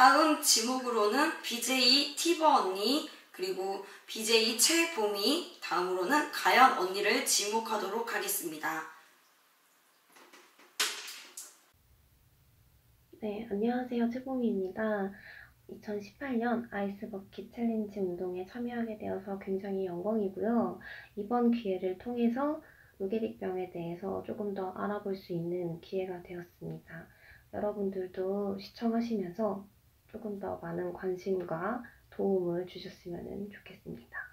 다음 지목으로는 BJ 티버 언니 그리고 BJ 최봄이 다음으로는 가연 언니를 지목하도록 하겠습니다. 네, 안녕하세요. 최봉희입니다. 2018년 아이스 버킷 챌린지 운동에 참여하게 되어서 굉장히 영광이고요. 이번 기회를 통해서 루게릭병에 대해서 조금 더 알아볼 수 있는 기회가 되었습니다. 여러분들도 시청하시면서 조금 더 많은 관심과 도움을 주셨으면 좋겠습니다.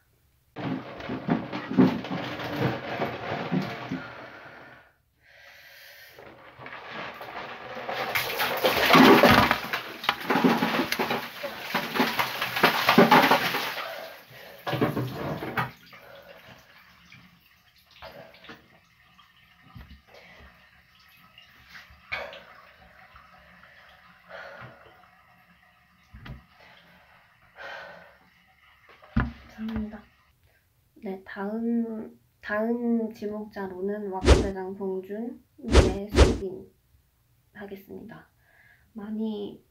감사합니다. 네, 다음 다음 지목자로는 왁스대장 봉준, 네, 수빈 하겠습니다. 많이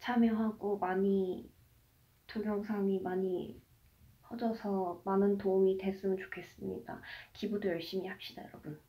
참여하고 많이 동영상이 많이 퍼져서 많은 도움이 됐으면 좋겠습니다. 기부도 열심히 합시다, 여러분.